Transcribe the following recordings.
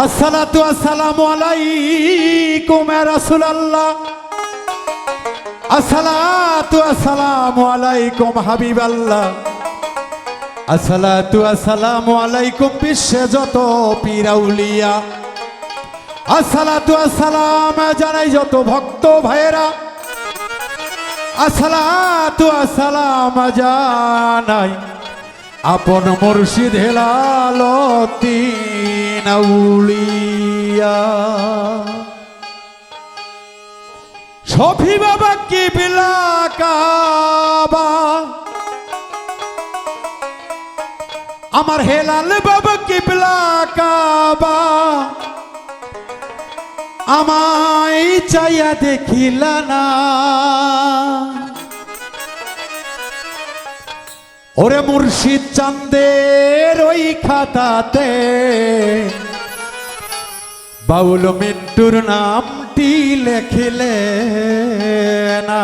আসসালাতু আসসালামু আলাইকুম ইয়া রাসূলুল্লাহ। আসসালাতু আসসালামু আলাইকুম হাবিবাল্লাহ। আসসালাতু আসসালামু আলাইকুম বিশ্বে যত পীরাউলিয়া আসসালাতু আসসালাম জানাই যত ভক্ত ভাইয়েরা। আসসালাতু আসসালাম জানাই আপন মুর্শিদ হেলালতি নাউলিয়া সফি বাবা কি বিলাকাবা আমার হেলাল বাবা কি বিলাকাবা আমায় চাইয়া দেখিল না ওরে মুর্শিদ চান্দের ওই খাতাতে বাউল মিন্টুর নামটি লেখিলে না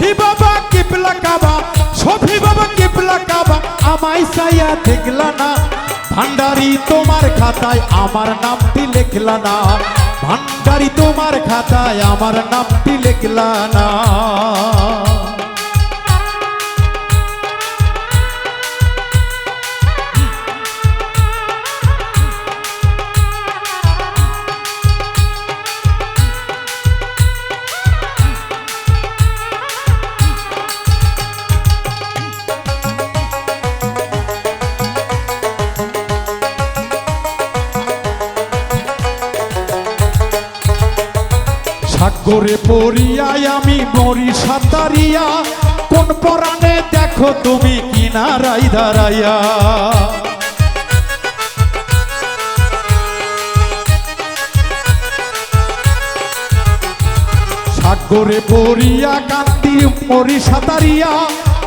সফি বাবা কিপলা কাবা সফি বাবা কিপলা কাবা, আমায় সাইয়া দেখলা না। ভান্ডারি তোমার খাতায় আমার নামটি লেখলা না। ভান্ডারি তোমার খাতায় আমার নামটি লেখলা না। সাগরে পড়িয়াই আমি মরি সাঁতারিয়া। কোন পরাণে দেখো তুমি কিনারাই দাঁড়াইয়া। সাগরে পড়িয়া কান্তি মরি সাঁতারিয়া।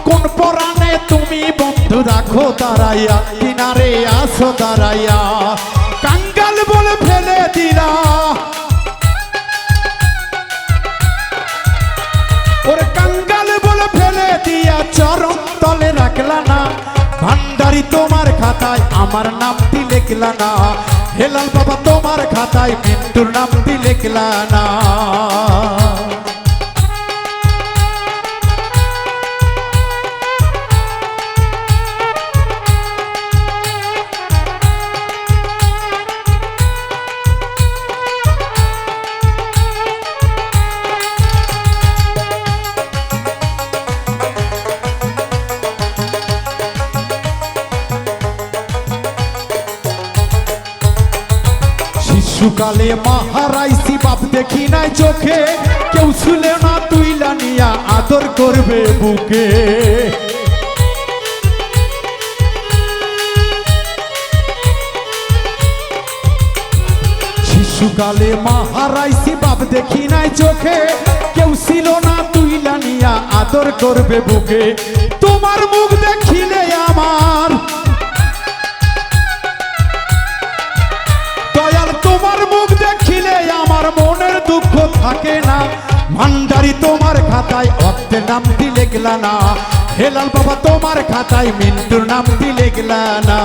কোন পরাণে তুমি বন্ধু রাখো দাঁড়াইয়া, কিনারে আসো দাঁড়াইয়া। কাঙ্গাল বলে ফেলে দিলা। খাতায় আমার নামটি লেখলা না। হেলাল বাবা তোমার খাতায় মিন্টুর নামটি লেখলা না। শিশুকালে মাহারাইছি বাপ দেখি নাই চোখে। কেউ শুলে না তুইলা নিয়া আদর করবে বুকে। শিশুকালে মাহারাইছি বাপ দেখি নাই চোখে। কেউ ছিল না তুইলা নিয়া আদর করবে বুকে। তোমার মুখ দেখিলে আমার থাকে না। ভান্ডারি তোমার খাতায় অর্থে নামটি লেখলা না। হেলাল বাবা তোমার খাতায় মিন্টুর নামটি লেখলা না।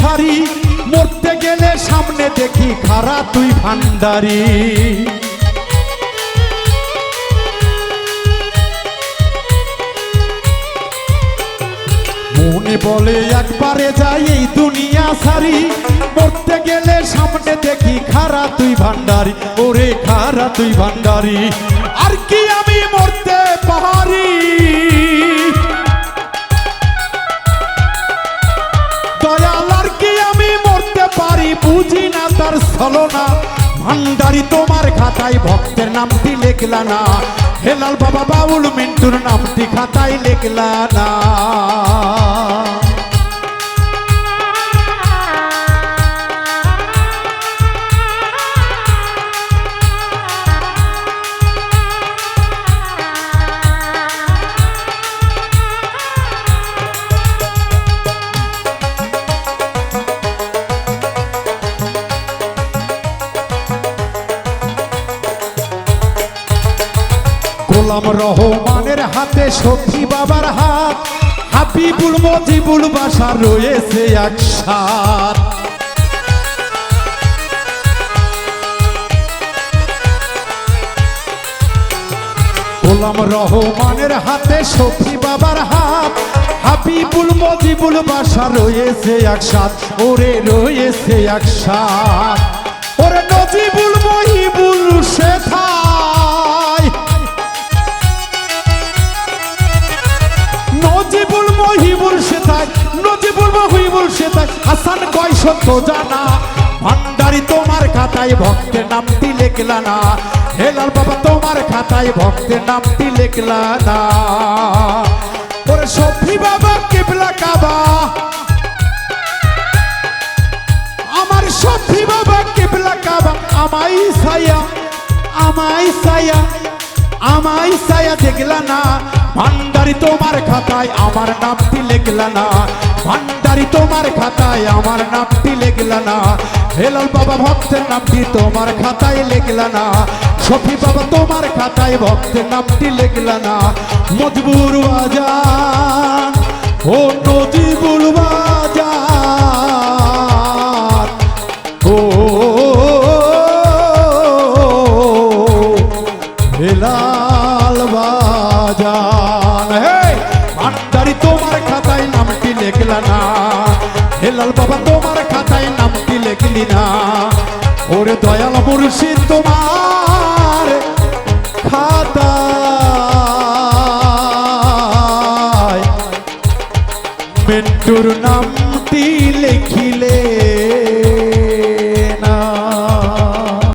সারি, মরতে গেলে সামনে দেখি খারা তুই ভান্ডারি। মনে বলে একবারে যাই এই দুনিয়া সারি, মরতে গেলে সামনে দেখি খারা তুই ভান্ডারি। ওরে খারা তুই ভান্ডারি, আর কি আমি মরতে পারি? তার ছলনা ভান্ডারি তোমার খাতায় ভক্তের নামটি লেখলা না। হেলাল বাবা বাউল মিন্টুর নামটি খাতায় লেখলা না। হাতে সখী বাবার হাত, হাবিবুল মজিবুল বাসা রয়েছে একসাথ। গোলাম রহমানের হাতে সখী বাবার হাত, হাবিবুল মজিবুল বাসা রয়েছে একসাথ। ওরে রয়েছে একসাথ। ওরে নজিবুল মহিবুল শেখায় নজিবুল মহিবুল সেতাই হাসান কয়, সত্য জানা। ভান্ডারি তোমার খাতায় ভক্তের নামটি লেখলা না। হেলাল বাবা, তোমার খাতায় ভক্তের নামটি লেখলা না। ওরে সফি বাবা, কেবলা কাবা। আমার সফি বাবা, কেবলা কাবা। আমাই ছায়া আমাই ছায়া। আমাই ছায়া দেখলা না। ভান্ডারি তোমার খাতায় আমার নামটি লেখলা না। ভান্ডারি তোমার খাতায় আমার নামটি লেখলা না। হেলাল বাবা ভক্তের নামটি তোমার খাতায় লেখলা না। সফি বাবা তোমার খাতায় ভক্তের নামটি লেখলা না। মজবুর বাজান, ও নজিবুল লেখলি না ওরে দয়াল মুর্শিদ তোমার